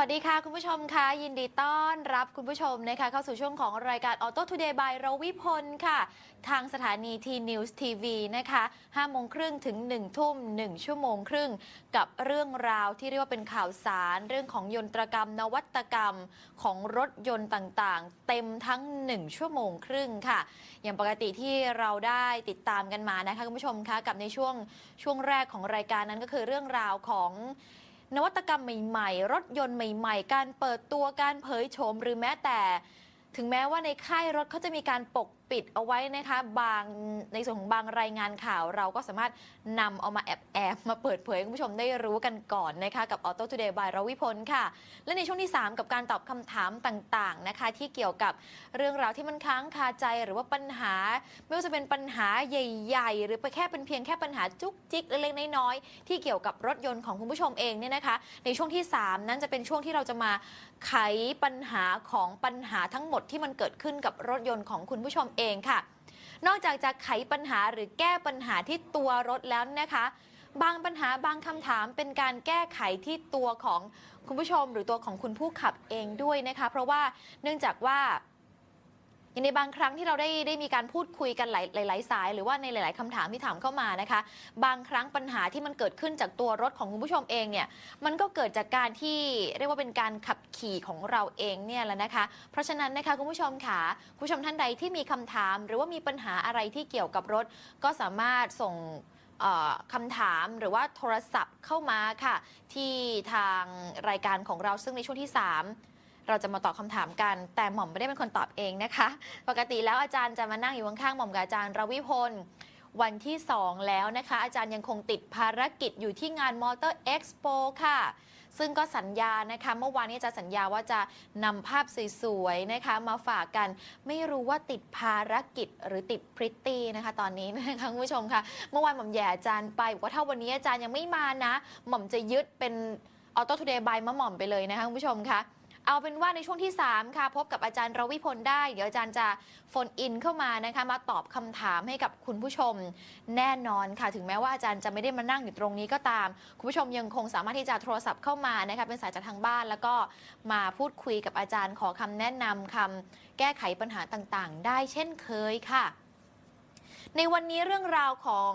วัสดีค่ะ คุณผู้ชมคะยินดีต้อนรับคุณผู้ชมนะคะเข้าสู่ช่วงของรายการ Auto Today by รวิพลค่ะ ทางสถานี T News TV นะคะ5โมงครึ่งถึง 1 ทุ่ม 1 ชั่วโมงครึ่ง กับเรื่องราวที่เรียกว่าเป็นข่าวสาร เรื่องของยนตรกรรม นวัตกรรมของรถยนต์ต่างๆ เต็มทั้ง 1 ชั่วโมงครึ่งค่ะ อย่างปกติที่เราได้ติดตามกันมานะคะคุณผู้ชมคะกับในช่วงช่วงแรกของรายการนั้นก็คือเรื่องราวของ นวัตกรรมใหม่ๆ รถยนต์ใหม่ ๆ การเปิดตัวการเผยโฉมหรือแม้แต่ ถึงแม้ว่าในค่ายรถเขาจะมีการปกปิดเอาไว้นะคะบางในส่วนของบางรายงานข่าวเราก็สามารถนำเอามาแอบแอบมาเปิดเผยให้คุณผู้ชมได้รู้กันก่อนนะคะกับ Auto Today by รวิพลค่ะ และในช่วงที่ 3 กับการตอบคำถามต่างๆนะคะ ที่เกี่ยวกับเรื่องราวที่มันค้างคาใจหรือว่าปัญหา ไม่ว่าจะเป็นปัญหาใหญ่ ๆ หรือไปแค่เป็นเพียงแค่ปัญหาจุกจิกเล็กๆน้อยๆที่เกี่ยวกับรถยนต์ของคุณผู้ชมเองเนี่ยนะคะ ในช่วงที่ 3 นั้นจะเป็นช่วงที่เราจะมาไขปัญหาของปัญหาทั้งหมดที่มันเกิดขึ้นกับรถยนต์ของคุณผู้ชมเองค่ะ นอกจากจะไขปัญหาหรือแก้ปัญหาที่ตัวรถแล้วนะคะ บางปัญหาบางคำถามเป็นการแก้ไขที่ตัวของคุณผู้ชม หรือตัวของคุณผู้ขับเองด้วยนะคะ เพราะว่าเนื่องจากว่า อย่างในบางครั้งที่เราได้ได้มีการพูดคุยกันหลายหลายสาย หรือว่าในหลาย ๆคำถามที่ถามเข้ามานะคะ บางครั้งปัญหาที่มันเกิดขึ้นจากตัวรถของคุณผู้ชมเองเนี่ยมันก็เกิดจากการที่เรียกว่าเป็นการขับขี่ของเราเองเนี่ยแหละนะคะ เพราะฉะนั้นนะคะคุณผู้ชมค่ะคุณผู้ชมท่านใดที่มีคำถาม หรือว่ามีปัญหาอะไรที่เกี่ยวกับรถ ก็สามารถส่งคำถามหรือว่าโทรศัพท์เข้ามาค่ะ ที่ทางรายการของเราซึ่งในช่วงที่ 3 เราจะมาตอบคำถามกัน แต่หม่อมไม่ได้เป็นคนตอบเองนะคะ ปกติแล้วอาจารย์จะมานั่งอยู่ข้างๆหม่อมกับอาจารย์รวิพลวันที่ 2 แล้วนะคะ อาจารย์ยังคงติดภารกิจอยู่ที่งานมอเตอร์เอ็กซ์โปค่ะ ซึ่งก็สัญญานะคะ เมื่อวานนี้อาจะสัญญาว่าจะนำภาพสวยๆนะคะ มาฝากกัน ไม่รู้ว่าติดภารกิจหรือติดพริตตี้นะคะ ตอนนี้นะคะคุณผู้ชมค่ะ เมื่อวานหม่อมแย่อาจารย์ไปบอกว่าถ้าวันนี้อาจารย์ยังไม่มานะ หม่อมจะยึดเป็นออโต้ทูเดย์บายมะหม่อมไปเลยนะคะคุณผู้ชมค่ะ เอาเป็นว่าในช่วงที่ 3 ค่ะ พบกับอาจารย์รวิพลได้ เดี๋ยวอาจารย์จะโฟนอินเข้ามานะคะ มาตอบคำถามให้กับคุณผู้ชมแน่นอนค่ะ ถึงแม้ว่าอาจารย์จะไม่ได้มานั่งอยู่ตรงนี้ก็ตาม คุณผู้ชมยังคงสามารถที่จะโทรศัพท์เข้ามานะคะเป็นสายจากทางบ้าน แล้วก็มาพูดคุยกับอาจารย์ขอคำแนะนำคำแก้ไขปัญหาต่างๆ ได้เช่นเคยค่ะ ในวันนี้เรื่องราวของ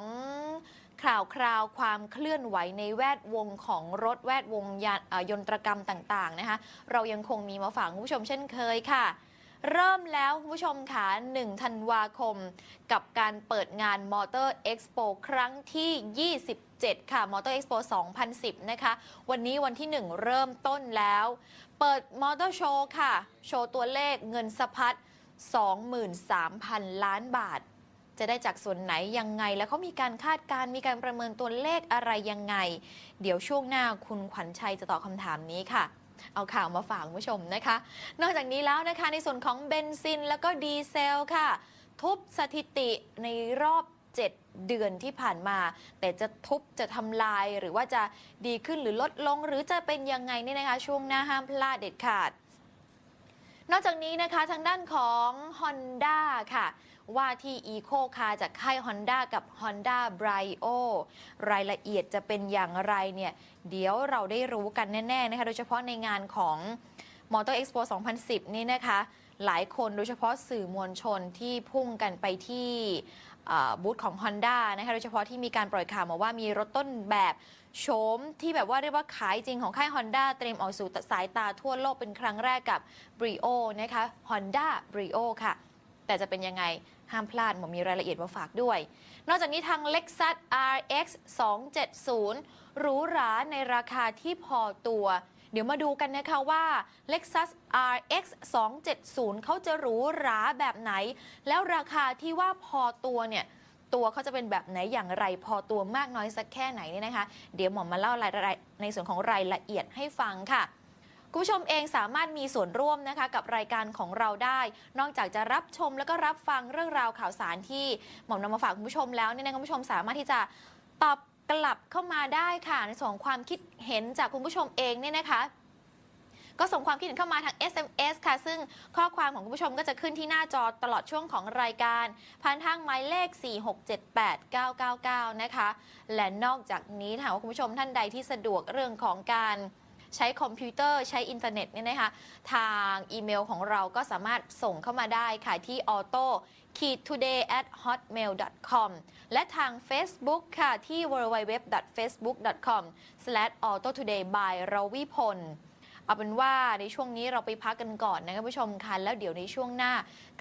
ข่าวคราวความเคลื่อนไหวในแวดวงของรถแวดวงยานยนตรกรรมต่างๆนะคะเรายังคงมีมาฝากคุณผู้ชมเช่นเคยค่ะ เริ่มแล้วคุณผู้ชมค่ะ1ธันวาคม กับการเปิดงาน Motor Expo ครั้งที่27ค่ะ Motor Expo 2010 นะคะ วันนี้วันที่ 1 เริ่มต้นแล้ว เปิด Motor Show ค่ะ โชว์ตัวเลขเงินสะพัด23,000 ล้านบาท จะได้จากส่วนไหนยังไง แล้วเขามีการคาดการมีการประเมินตัวเลขอะไรยังไง เดี๋ยวช่วงหน้าคุณขวัญชัยจะตอบคำถามนี้ค่ะเอาข่าวมาฝากคุณผู้ชมนะคะ นอกจากนี้แล้วนะคะในส่วนของเบนซินแล้วก็ดีเซลค่ะ ทุบสถิติในรอบ 7 เดือนที่ผ่านมา แต่จะทุบจะทำลายหรือว่าจะดีขึ้นหรือลดลง หรือจะเป็นยังไงเนี่ยนะคะ ช่วงหน้าห้ามพลาดเด็ดขาด นอกจากนี้นะคะทางด้านของ Honda ค่ะ ว่าที่ Eco Car จากค่าย Honda กับ Honda Brio รายละเอียดจะเป็นอย่างไรเนี่ย เดี๋ยวเราได้รู้กันแน่ๆนะคะ โดยเฉพาะในงานของ Motor Expo 2010 นี่นะคะ หลายคนโดยเฉพาะสื่อมวลชนที่พุ่งกันไปที่บูธของ Honda นะคะ โดยเฉพาะที่มีการปล่อยข่าวมาว่ามีรถต้นแบบ โฉมที่แบบว่าเรียกว่าขายจริงของค่าย Honda เตรียมออกสู่สายตาทั่วโลกเป็นครั้งแรกกับ Brio นะคะ Honda Brio ค่ะ แต่จะเป็นยังไงห้ามพลาดผมมีรายละเอียดมาฝากด้วย นอกจากนี้ทาง Lexus RX 270หรูหราในราคาที่พอตัว เดี๋ยวมาดูกันนะคะว่า Lexus RX 270เขาจะหรูหราแบบไหน แล้วราคาที่ว่าพอตัวเนี่ย ตัวเขาจะเป็นแบบไหนอย่างไร พอตัวมากน้อยสักแค่ไหนเนี่ยนะคะ เดี๋ยวหมอมมาเล่ารายในส่วนของรายละเอียดให้ฟังค่ะคุณผู้ชมเองสามารถมีส่วนร่วมนะคะกับรายการของเราได้ นอกจากจะรับชมแล้วก็รับฟังเรื่องราวข่าวสารที่หม่อมนำมาฝากคุณผู้ชมแล้วเนี่ยนะคุณผู้ชมสามารถที่จะตอบกลับเข้ามาได้ค่ะ ในส่วนของความคิดเห็นจากคุณผู้ชมเองเนี่ยนะคะ ก็ส่งความคิดเห็นเข้ามาทาง SMS ค่ะ ซึ่งข้อความของคุณผู้ชมก็จะขึ้นที่หน้าจอตลอดช่วงของรายการผ่านทางหมายเลข 4678999 นะคะ และนอกจากนี้ถาหากว่าคุณผู้ชมท่านใดที่สะดวกเรื่องของการใช้คอมพิวเตอร์ใช้อินเทอร์เน็ตเนี่ยนะคะ ทางอีเมลของเราก็สามารถส่งเข้ามาได้ค่ะที่ auto today at hotmail com และทาง Facebook ค่ะที่ www.facebook.com auto today by รวิพล เอาเป็นว่าในช่วงนี้เราไปพักกันก่อนนะคุณผู้ชมคะแล้วเดี๋ยวในช่วงหน้า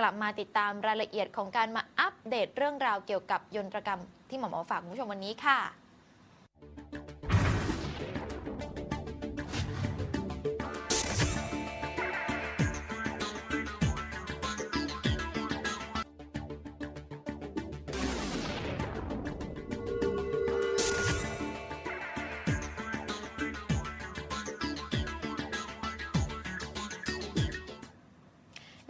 กลับมาติดตามรายละเอียดของการมาอัปเดตเรื่องราวเกี่ยวกับยนตรกรรมที่หมอหมอฝากคุณผู้ชมวันนี้ค่ะ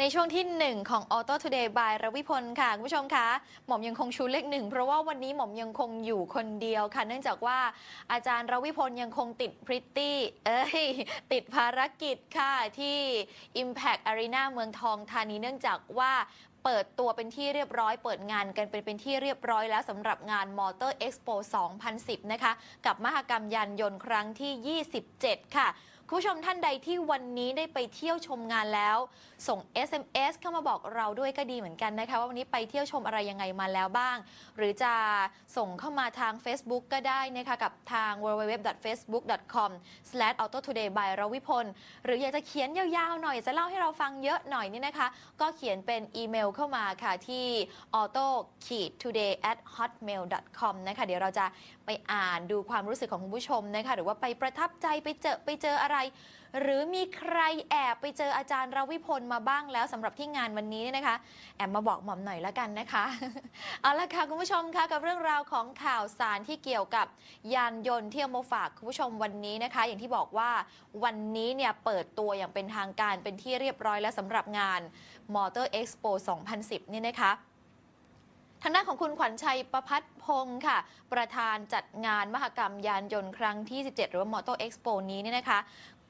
ในช่วงที่ 1 ของ Auto Today by รวิพลค่ะ คุณผู้ชมคะหม่อมยังคงชูเลขหนึ่งเพราะว่าวันนี้หม่อมยังคงอยู่คนเดียวค่ะ เนื่องจากว่าอาจารย์รวิพลยังคงติดพริตตี้เอ้ยติดภารกิจค่ะที่ Impact Arena เมืองทองธานีเนื่องจากว่าเปิดตัวเป็นที่เรียบร้อยเปิดงานกันเป็นเป็นที่เรียบร้อยแล้วสำหรับงาน Motor Expo 2010 นะคะ กับมหกรรมยานยนต์ครั้งที่ 27 ค่ะ คุณผู้ชมท่านใดที่วันนี้ได้ไปเที่ยวชมงานแล้ว ส่ง SMS เข้ามาบอกเราด้วยก็ดีเหมือนกันนะคะ ว่าวันนี้ไปเที่ยวชมอะไรยังไงมาแล้วบ้าง หรือจะส่งเข้ามาทาง Facebook ก็ได้นะคะ กับทาง www.facebook.com/autotoday by รวิพลหรืออยากจะเขียนยาวๆหน่อยจะเล่าให้เราฟังเยอะหน่อยนี่นะคะ ก็เขียนเป็นอีเมลเข้ามาค่ะที่ auto today at hotmail com นะคะเดี๋ยวเราจะไปอ่านดูความรู้สึกของคุณผู้ชมนะคะหรือว่าไปประทับใจไปเจอไปเจออะไรหรือมีใครแอบไปเจออาจารย์รวิพลมาบ้างแล้วสำหรับที่งานวันนี้เนี่ยนะคะ แอบมาบอกหม่อมหน่อยแล้วกันนะคะ เอาละค่ะคุณผู้ชมคะกับเรื่องราวของข่าวสารที่เกี่ยวกับยานยนต์ที่เอามาฝากคุณผู้ชมวันนี้นะคะ อย่างที่บอกว่าวันนี้เนี่ยเปิดตัวอย่างเป็นทางการเป็นที่เรียบร้อยแล้วสำหรับงาน Motor Expo 2010เนี่ยนะคะ ทางด้านของคุณขวัญชัยประพัฒพงศ์ค่ะ ประธานจัดงานมหกรรมยานยนต์ครั้งที่ 17 หรือว่า Motor Expo นี้เนี่ยนะคะ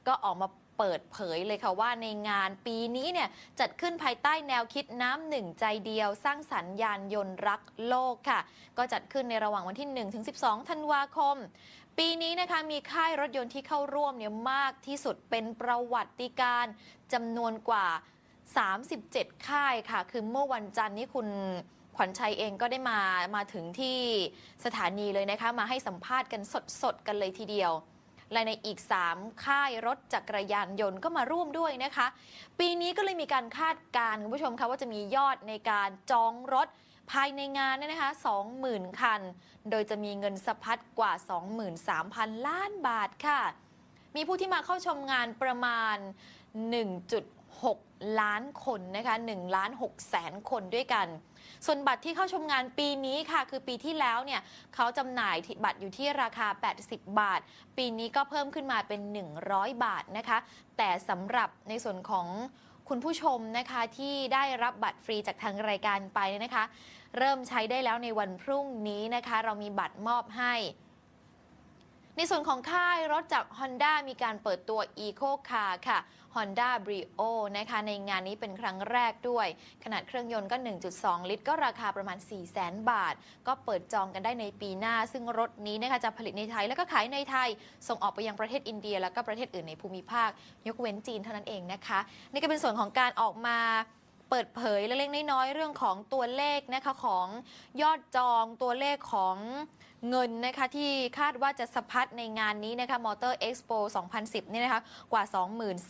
ก็ออกมาเปิดเผยเลยค่ะว่าในงานปีนี้เนี่ยจัดขึ้นภายใต้แนวคิดน้ำหนึ่งใจเดียว สร้างสรรค์ยานยนต์รักโลกค่ะ ก็จัดขึ้นในระหว่างวันที่1ถึง12 ธันวาคม ปีนี้นะคะมีค่ายรถยนต์ที่เข้าร่วมเนี่ยมากที่สุดเป็นประวัติการณ์จำนวนกว่า 37 ค่ายค่ะ คือเมื่อวันจันทร์นี้คุณ ขวัญชัยเองก็ได้มามาถึงที่สถานีเลยนะคะ มาให้สัมภาษณ์กันสดๆกันเลยทีเดียวและในอีก 3 ค่ายรถจักรยานยนต์ก็มาร่วมด้วยนะคะ ปีนี้ก็เลยมีการคาดการณ์คุณผู้ชมคะว่าจะมียอดในการจองรถภายในงานเนี่ยนะคะ 20,000 คัน โดยจะมีเงินสะพัดกว่า 23,000 ล้านบาทค่ะ มีผู้ที่มาเข้าชมงานประมาณ 1.6 ล้านคนนะคะ1ล้าน6แสนคนด้วยกัน ส่วนบัตรที่เข้าชมงานปีนี้ค่ะ คือปีที่แล้วเนี่ยเขาจำหน่ายบัตรอยู่ที่ราคา 80 บาท ปีนี้ก็เพิ่มขึ้นมาเป็น 100 บาทนะคะ แต่สำหรับในส่วนของคุณผู้ชมนะคะที่ได้รับบัตรฟรีจากทางรายการไปนะคะ เริ่มใช้ได้แล้วในวันพรุ่งนี้นะคะ เรามีบัตรมอบให้ ในส่วนของค่ายรถจาก Honda มีการเปิดตัว Eco Car ค่ะ Honda Brio นะคะในงานนี้เป็นครั้งแรกด้วย ขนาดเครื่องยนต์ก็ 1.2 ลิตร ก็ราคาประมาณ 4 0 0 0 0 0บาท ก็เปิดจองกันได้ในปีหน้า ซึ่งรถนี้นะคะจะผลิตในไทยแล้วก็ขายในไทย ส่งออกไปยังประเทศอินเดีย แล้วก็ประเทศอื่นในภูมิภาค ยกเว้นจีนเท่านั้นเองนะคะ นี่ก็เป็นส่วนของการออกมา เปิดเผยเล็กๆน้อยๆเรื่องของตัวเลขนะคะของยอดจองตัวเลขของเงินนะคะที่คาดว่าจะสะพัดในงานนี้นะคะมอเตอร์เอ็กซ์โป2010เนี่ยนะคะกว่า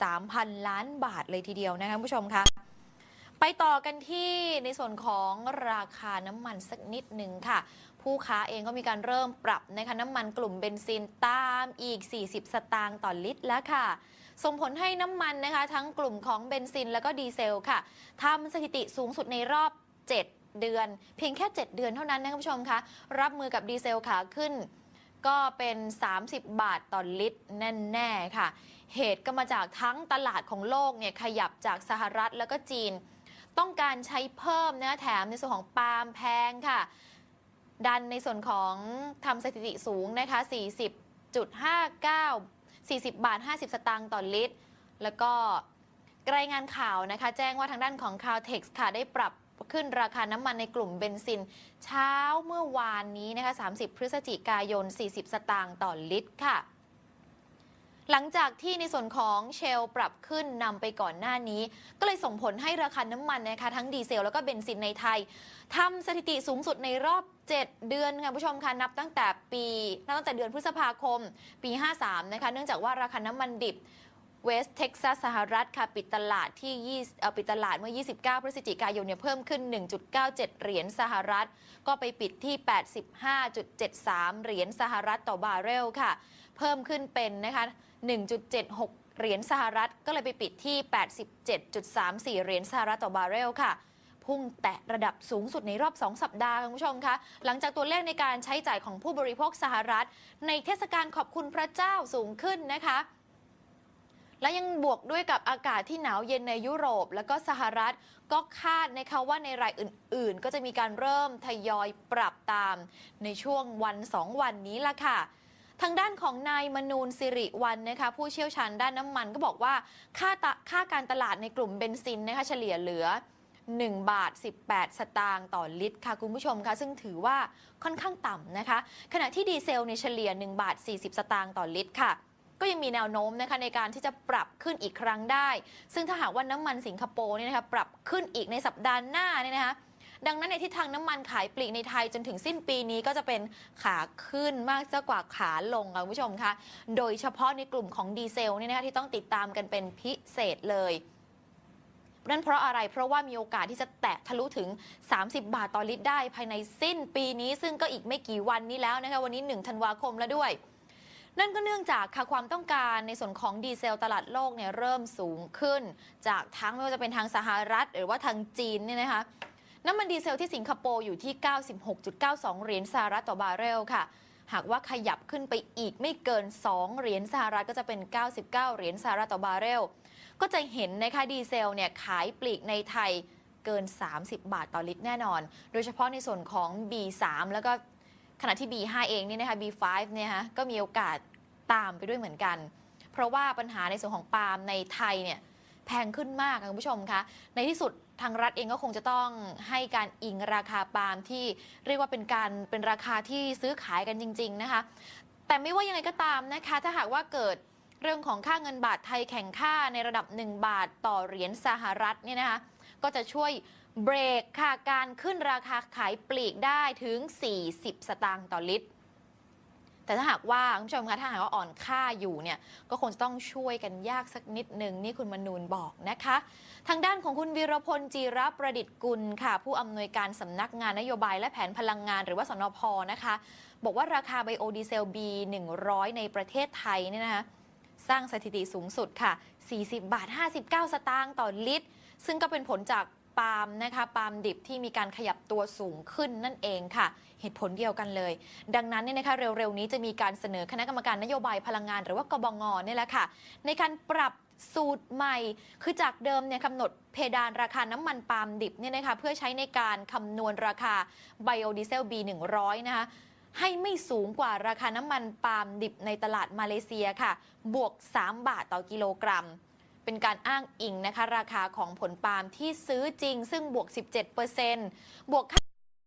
23,000 ล้านบาทเลยทีเดียวนะคะผู้ชมคะไปต่อกันที่ในส่วนของราคาน้ำมันสักนิดหนึ่งค่ะ ผู้ค้าเองก็มีการเริ่มปรับนะคะน้ำมันกลุ่มเบนซินตามอีก 40 สตางค์ต่อลิตรแล้วค่ะ ส่งผลให้น้ำมันนะคะ ทั้งกลุ่มของเบนซินแล้วก็ดีเซลค่ะทำสถิติสูงสุดในรอบ 7 เดือน เพียงแค่ 7 เดือนเท่านั้นนะคะคุณผู้ชมคะรับมือกับดีเซลขาขึ้น ก็เป็น 30 บาทต่อลิตรแน่ๆค่ะ เหตุก็มาจากทั้งตลาดของโลกเนี่ยขยับจากสหรัฐแล้วก็จีน ต้องการใช้เพิ่มนะแถมในส่วนของปาล์มแพงค่ะ ดันในส่วนของทำสถิติสูงนะคะ 40.59 40 บาท 50 สตางค์ต่อลิตร แล้วก็รายงานข่าวนะคะ แจ้งว่าทางด้านของ Caltex ค่ะ ได้ปรับขึ้นราคาน้ำมันในกลุ่มเบนซิน เช้าเมื่อวานนี้นะคะ 30 พฤศจิกายน 40 สตางค์ต่อลิตรค่ะ หลังจากที่ในส่วนของเชลปรับขึ้นนำไปก่อนหน้านี้ ก็เลยส่งผลให้ราคาน้ำมันนะคะทั้งดีเซลแล้วก็เบนซินในไทยทำสถิติสูงสุดในรอบ 7 เดือนค่ะผู้ชมคะนับตั้งแต่ปีนับตั้งแต่เดือนพฤษภาคม ปี 53 นะคะ เนื่องจากว่าราคาน้ำมันดิบเวสเท็กซัสสหรัฐค่ะปิดตลาดที่20ปิดตลาดเมื่อ 29 พฤศจิกายนเนี่ยเพิ่มขึ้น 1.97 เหรียญสหรัฐ ก็ไปปิดที่ 85.73 เหรียญสหรัฐต่อบาร์เรลค่ะ เพิ่มขึ้นเป็นนะคะ 1.76 เหรียญสหรัฐ ก็เลยไปปิดที่ 87.34 เหรียญสหรัฐต่อบาร์เรลค่ะพุ่งแตะระดับสูงสุดในรอบ 2 สัปดาห์คุณผู้ชมคะหลังจากตัวเลขในการใช้จ่ายของผู้บริโภคสหรัฐ ในเทศกาลขอบคุณพระเจ้าสูงขึ้นนะคะ และยังบวกด้วยกับอากาศที่หนาวเย็นในยุโรป แล้วก็สหรัฐก็คาดนะคะว่าในรายอื่น ๆ ก็จะมีการเริ่มทยอยปรับตามในช่วงวัน 2 วันนี้ละค่ะ ทางด้านของนายมนูนสิริวันนะคะผู้เชี่ยวชาญด้านน้ำมันก็บอกว่าค่าตะค่าการตลาดในกลุ่มเบนซินนะคะเฉลี่ยเหลือ 1 บาท 18 สตางค์ต่อลิตรค่ะคุณผู้ชมคะซึ่งถือว่าค่อนข้างต่ำนะคะ ขณะที่ดีเซลในเฉลี่ย 1 บาท 40 สตางค์ต่อลิตรค่ะก็ยังมีแนวโน้มนะคะในการที่จะปรับขึ้นอีกครั้งได้ ซึ่งถ้าหากว่าน้ำมันสิงคโปร์เนี่ยนะคะปรับขึ้นอีกในสัปดาห์หน้าเนี่ยนะคะ ดังนั้นในทิศทางน้ำมันขายปลีกในไทยจนถึงสิ้นปีนี้ก็จะเป็นขาขึ้นมากจะกว่าขาลงค่ะคุณผู้ชมคะโดยเฉพาะในกลุ่มของดีเซลเนี่ยนะคะที่ต้องติดตามกันเป็นพิเศษเลยนั่นเพราะอะไร เพราะว่ามีโอกาสที่จะแตะทะลุถึง 30 บาทต่อลิตรได้ภายในสิ้นปีนี้ ซึ่งก็อีกไม่กี่วันนี้แล้วนะคะ วันนี้ 1 ธันวาคมแล้วด้วย นั่นก็เนื่องจากค่ะความต้องการในส่วนของดีเซลตลาดโลกเนี่ยเริ่มสูงขึ้น จากทั้งไม่ว่าจะเป็นทางสหรัฐ หรือว่าทางจีนเนี่ยนะคะ น้ำมันดีเซลที่สิงคโปร์อยู่ที่ 96.92 เหรียญสหรัฐต่อบาร์เรลค่ะ หากว่าขยับขึ้นไปอีกไม่เกิน 2 เหรียญสหรัฐก็จะเป็น 99 เหรียญสหรัฐต่อบาร์เรล ก็จะเห็นนะคะดีเซลเนี่ยขายปลีกในไทยเกิน 30 บาทต่อลิตรแน่นอน โดยเฉพาะในส่วนของ B3 แล้วก็ขณะที่ B5 เองเนี่ยนะคะ B5 เนี่ยฮะก็มีโอกาสตามไปด้วยเหมือนกัน เพราะว่าปัญหาในส่วนของปาล์มในไทยเนี่ย พงขึ้นมากค่ะคุณผู้ชมคะในที่สุดทางรัฐเองก็คงจะต้องให้การอิงราคาปาล์มที่เรียกว่าเป็นการเป็นราคาที่ซื้อขายกันจริง ๆนะคะ แต่ไม่ว่ายังไงก็ตามนะคะ ถ้าหากว่าเกิดเรื่องของค่าเงินบาทไทยแข่งค่าในระดับ 1 บาทต่อเหรียญสหรัฐเนี่ยนะคะก็จะช่วยเบรกค่ะการขึ้นราคาขายปลีกได้ถึง 40 สตางค์ต่อลิตร แต่ถ้าหากว่าคุณผู้ชมคะถ้าหากว่าอ่อนค่าอยู่เนี่ยก็คงจะต้องช่วยกันยากสักนิดหนึ่งนี่คุณมนูนบอกนะคะ ทางด้านของคุณวีรพลจีรประดิษฐ์กุลค่ะ ผู้อำนวยการสำนักงานนโยบายและแผนพลังงานหรือว่าสนพนะคะ บอกว่าราคาไบโอดีเซล B100 ในประเทศไทยเนี่ยนะคะสร้างสถิติสูงสุดค่ะ 40 บาท 59 สตางค์ต่อลิตร ซึ่งก็เป็นผลจาก ปาล์มนะคะปาล์มดิบที่มีการขยับตัวสูงขึ้นนั่นเองค่ะ เหตุผลเดียวกันเลย ดังนั้นเนี่ยนะคะเร็วๆนี้จะมีการเสนอคณะกรรมการนโยบายพลังงาน หรือว่ากบงเนี่ยแหละค่ะ ในการปรับสูตรใหม่ คือจากเดิมเนี่ยกำหนดเพดานราคาน้ำมันปาล์มดิบเนี่ยนะคะเพื่อใช้ในการคำนวณราคาไบโอดีเซล B100 นะคะให้ไม่สูงกว่าราคาน้ำมันปาล์มดิบในตลาดมาเลเซียค่ะ บวก 3 บาทต่อกิโลกรัม เป็นการอ้างอิงนะคะ ราคาของผลปาล์มที่ซื้อจริง ซึ่งบวก 17%บวกค่า